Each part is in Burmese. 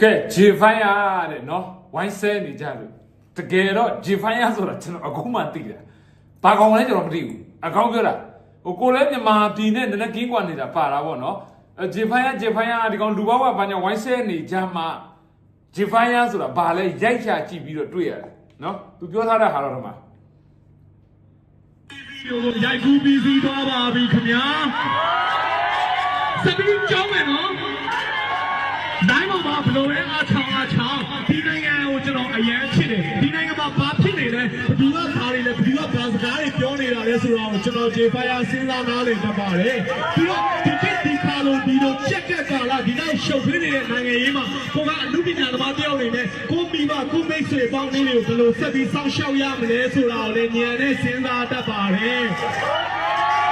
ကဲ J5 ရတဲ့နော်ဝိုင်းဆဲနေကြလို့တကယ်တော့ J5 ရဆိုတာကျွန်တော်အခုမှသိတာဘာကောင်လဲကျွန်တော်မသိဘူးအကောင်းပြောတာဟိုကိုလည်းမြန်မာပြည်နဲ့နည်းနည်းကင်းကွာနေတာပါတာပေါ့နော်အဲ J5 ရ J5 ရဒီကောင်လူဘောက်ကဘာညာဝိုင်းဆဲနေကြမှာ J5 ရဆိုတာဘာလဲရိုက်ချကြည့်ပြီးတော့တွေ့ရတယ်နော်သူပြောထားတဲ့ဟာတော့ဒီမှာဗီဒီယိုကိုရိုက်ကူးပြီးစီးသွားပါပြီခင်ဗျာစပင်းကြောင်းမယ်နော် တိုင်းပေါ်မှာဘလို့လဲအချောင်းအချောင်းဒီနိုင်ငံကိုကျွန်တော်အယမ်းချစ်တယ်ဒီနိုင်ငံမှာဘာဖြစ်နေလဲဘသူကဘာတွေလဲဘသူကဘာစကားတွေပြောနေတာလဲဆိုတာကိုကျွန်တော်ဂျေဖိုင်ယာစဉ်းစားနားလည်တတ်ပါတယ်ပြီးတော့ဒီကဒီခါလုံးဒီလိုချက်ကက်ကလာဒီတိုင်းရှုပ်ထွေးနေတဲ့နိုင်ငံရေးမှာကိုကအမှုပညာသမားတယောက်အနေနဲ့ကိုမိမကိုမိတ်ဆွေပေါင်းတွေကိုဘလို့ဆက်ပြီးစောင့်ရှောက်ရမလဲဆိုတာကိုလည်းဉာဏ်နဲ့စဉ်းစားတတ်ပါတယ်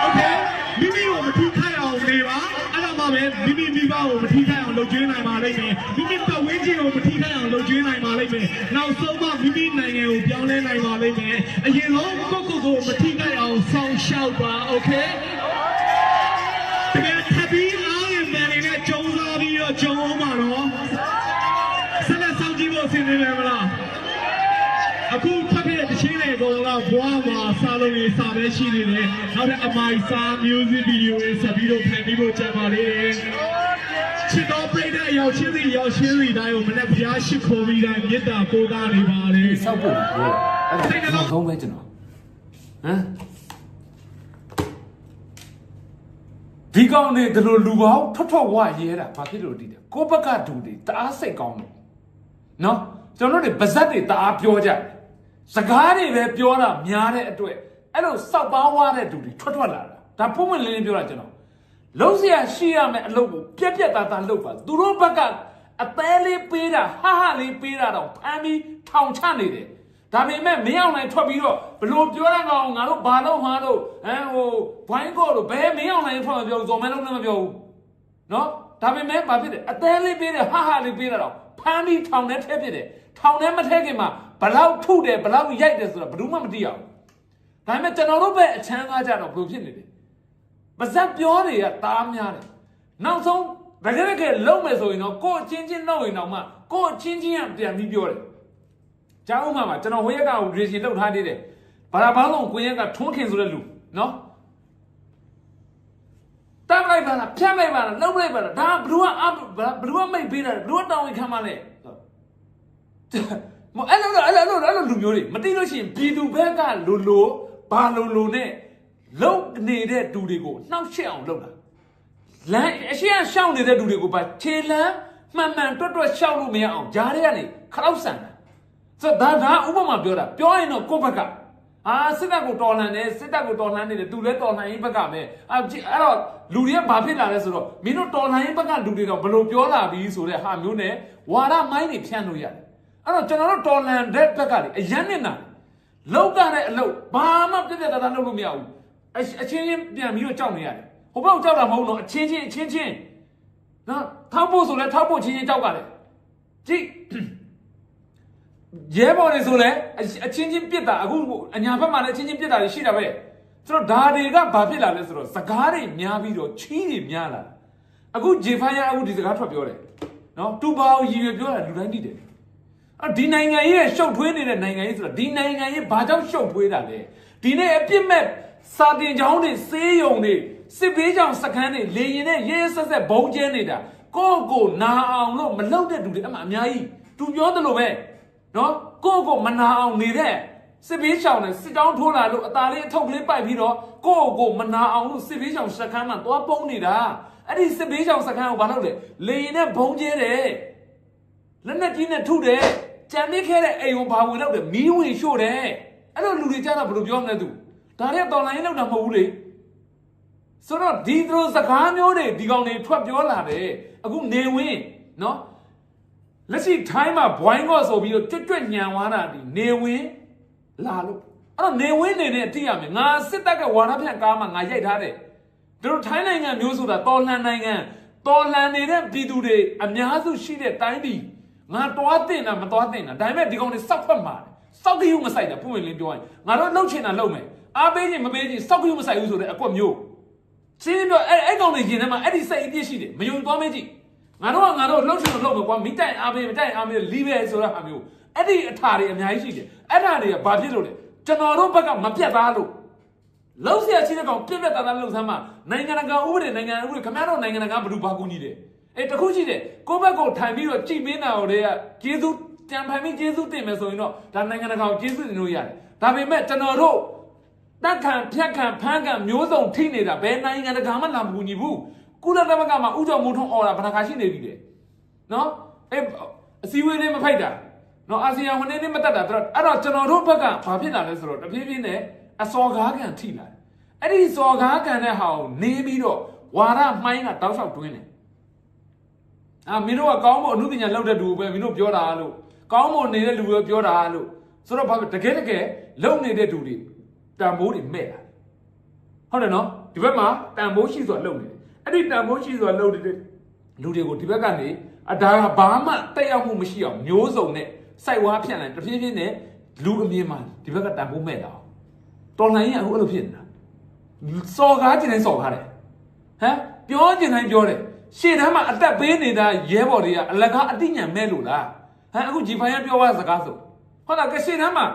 Okay မိမိကိုမထိခိုက်အောင်နေပါအဲ့ဒါမှပဲမိမိမိဘကိုမထိခိုက်အောင်လုပ်ကျွေးနိုင်ပါလိမ့်မယ်မိမိပတ်ဝန်းကျင်ကိုမထိခိုက်အောင်လုပ်ကျွေးနိုင်ပါလိမ့်မယ်နောက်ဆုံးမှမိမိနိုင်ငံကိုပြောင်းလဲနိုင်ပါလိမ့်မယ်အရင်ဆုံးကိုယ့်ကိုယ်ကိုမထိခိုက်အောင်စောင့်ရှောက်ပါโอเค ဘွားမှာစားလုံးရေးစာပဲရှိနေတယ်။နောက်တဲ့အမိုင်စာ music video တွေဆက်ပြီးတော့ဖန်ပြီးဖို့ကြံပါလေ။ချစ်တော်ပြိတဲ့အရောက်ချင်းစီရောက်ချင်းစီတိုင်းကိုမနေ့ဘုရားရှိခိုးပြီးတိုင်းမေတ္တာပို့သားနေပါလေစောက်ဖို့ပြောအဲ့ဒါနောက်ဆုံးပဲကျွန်တော်ဟမ်ဒီကောင်နေဒီလိုလူပေါင်းထွတ်ထွတ်ဝရဲတာဘာဖြစ်လို့တည်တယ်ကိုယ့်ဘက်ကဒူတွေတအားစိတ်ကောင်းတယ်နော်ကျွန်တော်တို့တွေပါဇက်တွေတအားပြောကြတယ် စကားတွေပဲပြောတာများတဲ့အတွက်အဲ့လိုစောက်ပါဝါတဲ့ဒူတွေထွတ်ထွတ်လာတာဒါပုံမှန်လေးလေးပြောတာကျွန်တော်လုံးစရာရှိရမယ်အလုပ်ကိုပြက်ပြက်သားသားလုပ်ပါသူတို့ဘက်ကအသေးလေးပေးတာဟာဟာလေးပေးတာတော့ဖမ်းပြီးထောင်ချနေတယ်ဒါပေမဲ့မင်းအောင်နိုင်ထွက်ပြီးတော့ဘလို့ပြောရကောင်ငါတို့ဘာလို့မှာတော့ဟမ်ဟိုဘိုင်းကော့တို့ဘယ်မင်းအောင်နိုင်ထွက်မပြောဘူးဇော်မဲလုံးလည်းမပြောဘူးနော်ဒါပေမဲ့ဘာဖြစ်တယ်အသေးလေးပေးတယ်ဟာဟာလေးပေးတာတော့ဖမ်းပြီးထောင်ထဲထည့်ဖြစ်တယ်ထောင်ထဲမထည့်ခင်မှာ ဘလောက်ထုတယ်ဘလောက်ရိုက်တယ်ဆိုတော့ဘယ်သူမှမသိရဘူးဒါပေမဲ့ကျွန်တော်တို့ပဲအချမ်းသားကြတော့ဘယ်လိုဖြစ်နေလဲပါဇက်ပြောတွေကတားများတယ်နောက်ဆုံးတကယ်တကယ်လုံးမယ်ဆိုရင်တော့ကိုယ့်အချင်းချင်းလုပ်ရင်တော့မှကိုယ့်အချင်းချင်းကပြန်ပြီးပြောတယ်ကျောင်းမှာမှာကျွန်တော်ဝေရက်ကရေရှင်လောက်ထားသေးတယ်ဘာသာပေါင်းလုံးကိုရက်ကထွန်းခင်ဆိုတဲ့လူနော်တမ်းလိုက်ပါလားဖြတ်လိုက်ပါလားလှုပ်လိုက်ပါလားဒါဘလူကအဘလူကမိတ်ပေးတာဘလူကတောင်းဝင်ခံပါလေ မအဲ့လိုအဲ့လိုအဲ့လိုလူမျိုးတွေမသိလို့ရှိရင်ပြည်သူဘက်ကလူလူဘာလူလူနဲ့လုံနေတဲ့တူတွေကိုနှောက်ရှက်အောင်လုပ်တာလမ်းအရှိအရှောင်းနေတဲ့တူတွေကိုပါခြေလမ်းမှန်မှန်တွတ်တွတ်ရှောက်လို့မရအောင်ဂျားတွေကနေခရောက်ဆန်တာဆိုတော့ဒါဒါဥပမာပြောတာပြောရင်တော့ကိုယ့်ဘက်ကအာစစ်တပ်ကိုတော်လှန်တယ်စစ်တပ်ကိုတော်လှန်နေတယ်သူလည်းတော်လှန်ရေးဘက်ကပဲအာကြည့်အဲ့တော့လူတွေကဘာဖြစ်လာလဲဆိုတော့မင်းတို့တော်လှန်ရေးဘက်ကလူတွေတော့ဘယ်လိုပြောလာပြီဆိုတဲ့ဟာမျိုးနဲ့ဝါဒမိုင်းတွေဖြန့်လို့ရတယ် အဲ့တော့ကျွန်တော်တို့တော်လှန်တဲ့ဘက်ကလေအရန်နေတာလောက်ကြတဲ့အလုပ်ဘာမှပြည့်ပြည့်တသားလုပ်လို့မရဘူးအအချင်းချင်းပြန်ပြီးတော့ကြောက်နေရတယ်ဟိုဘက်ကြောက်တာမဟုတ်တော့အချင်းချင်းအချင်းချင်းနော်ထောက်ဖို့ဆိုလဲထောက်ဖို့ချင်းချင်းကြောက်ကြတယ်ကြည့်ရဲဘော်တွေဆိုလည်းအအချင်းချင်းပြစ်တာအခုအညာဘက်မှာလည်းအချင်းချင်းပြစ်တာတွေရှိတာပဲဆိုတော့ဒါတွေကဘာဖြစ်လာလဲဆိုတော့စကားတွေများပြီးတော့ချီးတွေများလာအခုဂျေဖိုင်ယာအခုဒီစကားထွက်ပြောတယ်နော်တူပါကိုရည်ရွယ်ပြောတာလူတိုင်းသိတယ် အော်ဒီနိုင်ငံရေးရဲ့ရှုပ်ထွေးနေတဲ့နိုင်ငံရေးဆိုတော့ဒီနိုင်ငံရေးဘာကြောင့်ရှုပ်ထွေးတာလဲဒီနေ့အပြစ်မဲ့စာတင်ကျောင်းတွေစေးရုံတွေစစ်ဘေးကြောင်စခန်းတွေလေရင်နဲ့ရဲရဲဆက်ဆက်ဘုံကျဲနေတာကိုယ့်ကိုယ်နာအောင်လို့မလုပ်တဲ့လူတွေအမှအများကြီးသူပြောတယ်လို့ပဲနော်ကိုယ့်ကိုမနာအောင်နေတဲ့စစ်ဘေးရှောင်နဲ့စစ်တောင်းထိုးလာလို့အသားလေးအထုပ်ကလေးပိုက်ပြီးတော့ကိုယ့်ကိုမနာအောင်လို့စစ်ဘေးရှောင်စခန်းမှာသွားပုံးနေတာအဲ့ဒီစစ်ဘေးရှောင်စခန်းကိုဘာလုပ်လဲလေရင်နဲ့ဘုံကျဲတယ်လက်နဲ့ကြီးနဲ့ထုတယ် ကြံနေခဲ့တဲ့အိမ်ကိုဘာဝင်လုပ်တယ်မီးဝင်ရှို့တယ်အဲ့လိုလူတွေကြတော့ဘယ်လိုပြောမလဲသူဒါတွေကတော်လိုင်းလောက်တာမဟုတ်ဘူးလေဆိုတော့ဒီသူစကားမျိုးတွေဒီကောင်တွေထွက်ပြောလာတယ်အခုနေဝင်းနော်လက်ရှိထိုင်းမှာဘွိုင်းကော့ဆိုပြီးတော့တွတ်တွတ်ညံသွားတာဒီနေဝင်းလာလို့အဲ့တော့နေဝင်းနေနဲ့အတိရမယ်ငါစစ်တပ်ကဝါရဖြန့်ကားမှာငါရိုက်ထားတယ်သူတို့ထိုင်းနိုင်ငံမျိုးဆိုတာတော်လှန်နိုင်ငံတော်လှန်နေတဲ့ပြည်သူတွေအများစုရှိတဲ့တိုင်းပြည် ငါတွားတင်တာမတွားတင်တာဒါပေမဲ့ဒီကောင်တွေစောက်ဖက်မှာစောက်ကယူမဆိုင်တာပုံဝင်လင်းပြောရင်ငါတို့လှုပ်ချင်တာလှုပ်မယ်အားပေးခြင်းမပေးခြင်းစောက်ကယူမဆိုင်ဘူးဆိုတဲ့အကွက်မျိုးရှင်းပြောအဲ့အဲ့ကောင်တွေရင်ထဲမှာအဲ့ဒီစိတ်အပြည့်ရှိတယ်မယုံသွားမဲကြည့် ငါတို့ကငါတို့လှုပ်ရှင်လှုပ်မယ်ကွာမိတိုင်အားပေးမိတိုင်အားပေးလီးပဲဆိုတဲ့ဟာမျိုးအဲ့ဒီအထာတွေအများကြီးရှိတယ်အဲ့ဒါတွေကဘာဖြစ်လို့လဲကျွန်တော်တို့ဘက်ကမပြတ်သားလို့လုံးเสียရှိတဲ့ကောင်ပြက်ပြက်သားသားလှုပ်ဆမ်းမှနိုင်ငံတကာဥပဒေနိုင်ငံဥပဒေခင်ဗျားတို့နိုင်ငံတကာဘယ်သူဘာကူညီတယ် အေးတခုရှိတယ်ကိုယ့်ဘက်ကိုထိုင်ပြီးတော့ကြည်မင်းတာကိုတည်းကကျေးဇူးတံဖန်ပြီးကျေးဇူးတင်မယ်ဆိုရင်တော့ဒါနိုင်ငံတကာကိုကျေးဇူးတင်လို့ရတယ်ဒါပေမဲ့ကျွန်တော်တို့တက်ခံဖြတ်ခံဖမ်းခံမျိုးစုံထိနေတာဘယ်နိုင်ငံတကာမှလာမကူညီဘူးကုလသမဂ္ဂမှာဥကြောင့်မုံထုံအော်တာဗနာခါရှိနေပြီလေနော်အဲအစည်းအဝေးလေးမဖိုက်တာနော်အာဆီယံဝန်နေနေမတက်တာအဲ့တော့အဲ့တော့ကျွန်တော်တို့ဘက်ကဘာဖြစ်လာလဲဆိုတော့တဖြည်းဖြည်းနဲ့အစော်ကားကန်ထိလာတယ်အဲ့ဒီစော်ကားကန်တဲ့ဟာကိုနေပြီးတော့ဝါရမှိုင်းကတောက်လျှောက်တွင်းတယ် အာမင်းတို့ကကောင်းဖို့အမှုပညာလောက်တဲ့လူပဲမင်းတို့ပြောတာလို့ကောင်းဖို့နေတဲ့လူပဲပြောတာလို့ဆိုတော့ဘာဖြစ်တကယ်တကယ်လုံနေတဲ့လူတွေတန်ဖိုးတွေမဲ့လာဟုတ်တယ်နော်ဒီဘက်မှာတန်ဖိုးရှိစွာလုံနေတယ်အဲ့ဒီတန်ဖိုးရှိစွာလုံနေတဲ့လူတွေကိုဒီဘက်ကနေအဒါကဘာမှတက်ရောက်မှုမရှိအောင်မျိုးစုံနဲ့စိုက်ဝါးဖြန့်လိုက်တဖြည်းဖြည်းနဲ့လူအမြင်မှာဒီဘက်ကတန်ဖိုးမဲ့လာအောင်တော်လှန်ရေးကအခုအဲ့လိုဖြစ်နေတာစော်ကားကျင်နေစော်ကားတယ်ဟမ်ပြောကျင်တိုင်းပြောတယ် ရှေ့တန်းမှာအသက်ပေးနေတာရဲဘော်တွေကအလကားအတိညာမဲ့လို့လားဟမ်အခုဂျီဖိုင်ကပြောသွားစကားဆိုဟုတ်လားကရှေ့တန်းမှာ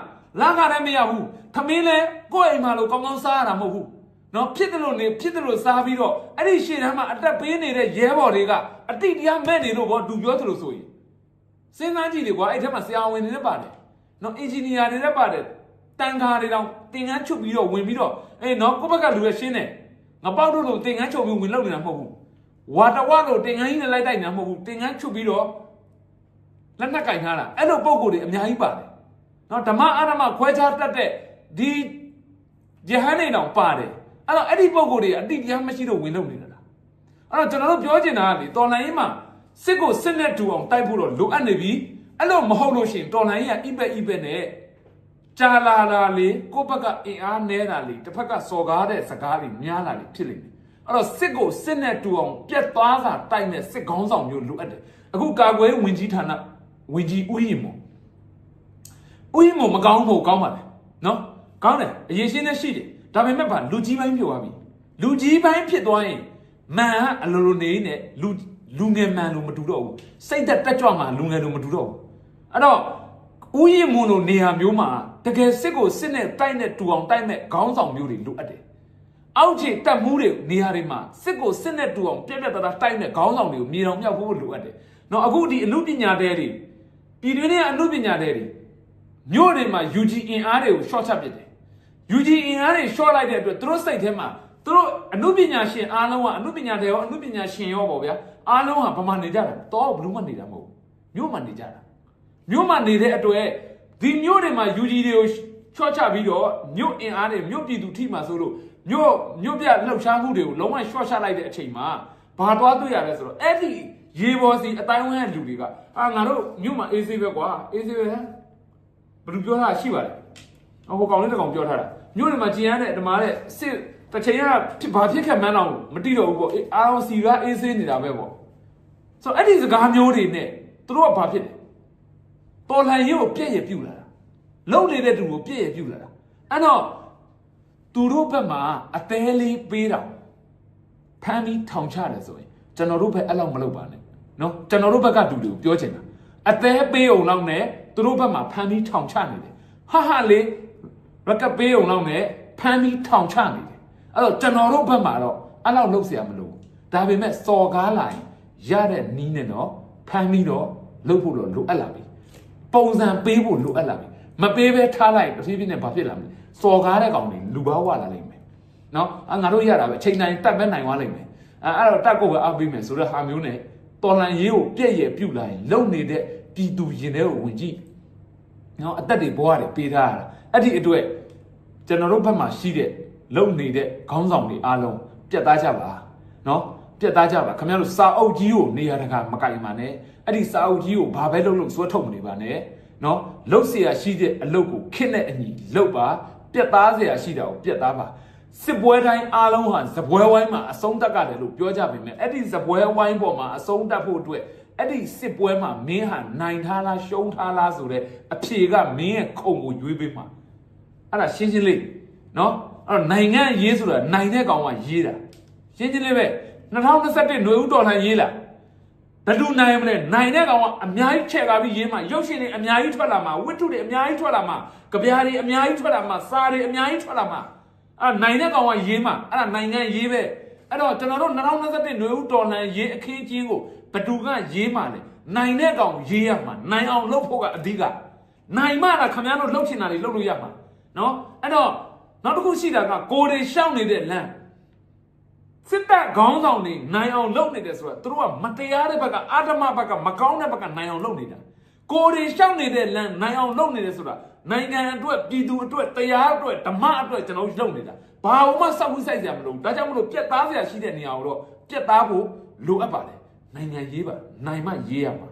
လာကားလည်းမရဘူးသမင်းလဲကိုယ့်အိမ်မှာလို့ကောင်းကောင်းစားရတာမဟုတ်ဘူးနော်ဖြစ်တယ်လို့နေဖြစ်တယ်လို့စားပြီးတော့အဲ့ဒီရှေ့တန်းမှာအသက်ပေးနေတဲ့ရဲဘော်တွေကအတိတရားမဲ့နေလို့ဘောသူပြောသလိုဆိုရင်စဉ်းစားကြည့်လေကွာအဲ့ထက်မှာဆရာဝန်တွေလည်းပါတယ်နော်အင်ဂျင်နီယာတွေလည်းပါတယ်တန်ခါတွေတောင်တင်ကန်းချုပ်ပြီးတော့ဝင်ပြီးတော့အေးနော်ကိုယ့်ဘက်ကလူရဲ့ရှင်းတယ်ငါပေါက်တို့လို့တင်ကန်းချုပ်ပြီးဝင်လောက်နေတာမဟုတ်ဘူး ဝါတဝါလို့တင်ကန်းကြီးနဲ့လိုက်တိုက်နေတာမဟုတ်ဘူးတင်ကန်းချုပ်ပြီးတော့လက်နက်ကင်ထားတာအဲ့လိုပုံကိုယ်တွေအများကြီးပါတယ်နော်ဓမ္မအာရမခွဲခြားတတ်တဲ့ဒီယဟန်နေတောင်ပါတယ်အဲ့တော့အဲ့ဒီပုံကိုယ်တွေအတိတရားမရှိတော့ဝင်လောက်နေတာလားအဲ့တော့ကျွန်တော်တို့ပြောချင်တာကလေတော်လိုင်းရေးမှာစစ်ကိုစစ်နဲ့တူအောင်တိုက်ဖို့တော့လိုအပ်နေပြီအဲ့လိုမဟုတ်လို့ရှိရင်တော်လိုင်းရေးကအိပက်အိပက်နဲ့ကြာလာလာလေကိုယ့်ဘက်ကအင်အားနဲတာလေတစ်ဖက်ကစော်ကားတဲ့စကားတွေများလာလေဖြစ်လိမ့်မယ် အဲ့တော့စစ်ကိုစစ်နဲ့တူအောင်ပြက်သွားစာတိုက်မဲ့စစ်ကောင်းဆောင်မျိုးလိုအပ်တယ်အခုကာကွယ်ဝင်ကြီးဌာနဝင်ကြီးဦးရင်မောဦးရင်မောမကောင်းဖို့ကောင်းပါလေနော်ကောင်းတယ်အရင်ရှင်းနဲ့ရှိတယ်ဒါပေမဲ့ဗာလူကြီးပိုင်းပြောသွားပြီလူကြီးပိုင်းဖြစ်သွားရင်မန်ကအလိုလိုနေနဲ့လူလူငယ်မန်လို့မတူတော့ဘူးစိတ်သက်တက်ကြွမှာလူငယ်လို့မတူတော့ဘူးအဲ့တော့ဥယျာဉ်မွန်လိုနေရာမျိုးမှာတကယ်စစ်ကိုစစ်နဲ့တိုက်နဲ့တူအောင်တိုက်မဲ့ခေါင်းဆောင်မျိုးတွေလိုအပ်တယ်။ အောက်ခြေတက်မှုတွေနေရာတွေမှာစစ်ကိုစစ်နဲ့တူအောင်ပြက်ပြက်သားသားတိုက်မဲ့ခေါင်းဆောင်တွေကိုမြေတော်မြောက်ဖို့လိုအပ်တယ်။နော်အခုဒီအမှုပညာတဲတွေပြည်တွင်းရဲ့အမှုပညာတဲတွေမြို့တွေမှာ UG အင်အားတွေကို short ချပစ်တယ်။ UG အင်အားတွေ short လိုက်တဲ့အတွက်သူတို့စိတ်ထဲမှာသူတို့အမှုပညာရှင်အားလုံးကအမှုပညာတဲရောအမှုပညာရှင်ရောပေါ့ဗျာအားလုံးကဗမာနေကြတာတော့ဘလူးမနေတာမဟုတ်ဘူးမြို့မှာနေကြတာမြို့မှာနေတဲ့အတွက်ဒီမြို့တွေမှာ UG တွေကိုချော့ချပြီးတော့မြို့အင်အားတွေမြို့ပြည်သူထိမှဆိုလို့ မြို့မြို့ပြလှုပ်ရှားမှုတွေကိုလုံးဝရှော့ချလိုက်တဲ့အချိန်မှာဘာသွားတွေ့ရလဲဆိုတော့အဲ့ဒီရေပေါ်စီအတိုင်းဝန်းရဲ့လူတွေကအာငါတို့မြို့မှာအေးဆေးပဲကွာအေးဆေးပဲဟမ်ဘယ်လိုပြောတာရှိပါလဲအဟိုကောင်လေးတစ်ကောင်ပြောထားတာမြို့တွေမှာကျင်ရတဲ့ဓမ္မတဲ့စစ်တစ်ချိန်ကဖြစ်ဘာဖြစ်ခဲ့မှန်းတော့မတိတော့ဘူးပေါ့အေးအာအောင်စီကအေးဆေးနေတာပဲပေါ့ဆိုတော့အဲ့ဒီစကားမျိုးတွေနဲ့သူတို့ကဘာဖြစ်လဲတော်လှန်ရေးကိုပြည့်ရပြုတ်လာတာလုံနေတဲ့သူကိုပြည့်ရပြုတ်လာတာအဲ့တော့ သူတို့ဘက်မှာအသေးလေးပေးတာဖမ်းပြီးထောင်ချတယ်ဆိုရင်ကျွန်တော်တို့ဘက်အဲ့လောက်မလုပ်ပါနဲ့နော်ကျွန်တော်တို့ဘက်ကသူတွေကိုပြောချင်တာအသေးပေးအောင်လောက်နဲ့သူတို့ဘက်မှာဖမ်းပြီးထောင်ချနေတယ်ဟာဟာလေးရက်ကပေးအောင်လောက်နဲ့ဖမ်းပြီးထောင်ချနေတယ်အဲ့တော့ကျွန်တော်တို့ဘက်မှာတော့အဲ့လောက်လုပ်เสียမလို့ဒါပေမဲ့စော်ကားလာရင်ရတဲ့နီးနဲ့တော့ဖမ်းပြီးတော့လုပ်ဖို့တော့လိုအပ်လာပြီ ပုံစံပေးဖို့လိုအပ်လာပြီ မပေးဘဲထားလိုက်တဖြည်းဖြည်းနဲ့ဘာဖြစ်လာမလဲစော်ကားတဲ့ကောင်တွေလူဘာဝလာလိမ့်မယ်နော်အငါတို့ရတာပဲအချိန်တိုင်းတတ်ပဲနိုင်သွားလိမ့်မယ်အဲအဲ့တော့တက်ကိုပဲအပ်ပေးမယ်ဆိုတော့ဟာမျိုးနဲ့တော်လန်ရေးကိုပြည့်ရပြုတ်လာရင်လုံနေတဲ့ပြည်သူရင်ထဲကိုဝင်ကြည့်နော်အသက်တွေဘဝတွေပေးထားရတာအဲ့ဒီအတွက်ကျွန်တော်တို့ဘက်မှာရှိတဲ့လုံနေတဲ့ခေါင်းဆောင်တွေအားလုံးပြတ်သားကြပါနော်ပြတ်သားကြပါခင်ဗျားတို့စာအုပ်ကြီးကိုနေရာတကာမကင်ပါနဲ့အဲ့ဒီစာအုပ်ကြီးကိုဘာပဲလုပ်လို့စွဲထုတ်မနေပါနဲ့ နော်လှုပ်เสียရှိတဲ့အလုပ်ကိုခင့်တဲ့အညီလှုပ်ပါပြတ်သားเสียရှိတာကိုပြတ်သားပါစစ်ပွဲတိုင်းအားလုံးဟာဇပွဲဝိုင်းမှာအဆုံးတတ်ကြတယ်လို့ပြောကြပေမဲ့အဲ့ဒီဇပွဲဝိုင်းပေါ်မှာအဆုံးတတ်ဖို့အတွက်အဲ့ဒီစစ်ပွဲမှာမင်းဟာနိုင်ထားလားရှုံးထားလားဆိုတဲ့အဖြေကမင်းရဲ့ခုံကိုရွေးပေးမှာ အဲ့ဒါရှင်းရှင်းလေးနော်အဲ့တော့နိုင်ငံရေးဆိုတာနိုင်တဲ့ကောင်ကရေးတာရှင်းရှင်းလေးပဲ2021ຫນွေဦးတော်လှန်ရေးလား ဘယ်သူနိုင်မလဲနိုင်တဲ့ကောင်ကအများကြီးချက်ကားပြီးရေးမှာရုပ်ရှင်တွေအများကြီးထွက်လာမှာဝတ္ထုတွေအများကြီးထွက်လာမှာကြပြားတွေအများကြီးထွက်လာမှာစာတွေအများကြီးထွက်လာမှာအဲ့နိုင်တဲ့ကောင်ကရေးမှာအဲ့ဒါနိုင်ငံရေးပဲအဲ့တော့ကျွန်တော်တို့2021နွေဦးတော်လှန်ရေးအခင်းချင်းကိုဘယ်သူကရေးမှာလဲနိုင်တဲ့ကောင်ရေးရမှာနိုင်အောင်လုပ်ဖို့ကအဓိကနိုင်မှလားခင်ဗျားတို့လှုပ်ချင်တာတွေလှုပ်လို့ရမှာနော်အဲ့တော့နောက်တစ်ခုရှိတာကကိုယ်တွေရှောက်နေတဲ့လမ်း စစ်တပ်ခေါင်းဆောင်တွေနိုင်အောင်လုပ်နေတယ်ဆိုတော့သူတို့ကမတရားတဲ့ဘက်ကအာဓမဘက်ကမကောင်းတဲ့ဘက်ကနိုင်အောင်လုပ်နေတာကိုယ်တွေရှောက်နေတဲ့လမ်းနိုင်အောင်လုပ်နေတယ်ဆိုတာနိုင်ငံအတွက်ပြည်သူအတွက်တရားအတွက်ဓမ္မအတွက်ကျွန်တော်တို့လုပ်နေတာဘာမှစောက်ဝိဆိုင်စရာမလိုဘူးဒါကြောင့်မလို့ပြက်သားစရာရှိတဲ့နေရာကိုတော့ပြက်သားဖို့လိုအပ်ပါတယ်နိုင်ငံရေးပါနိုင်မှရေးရမှာ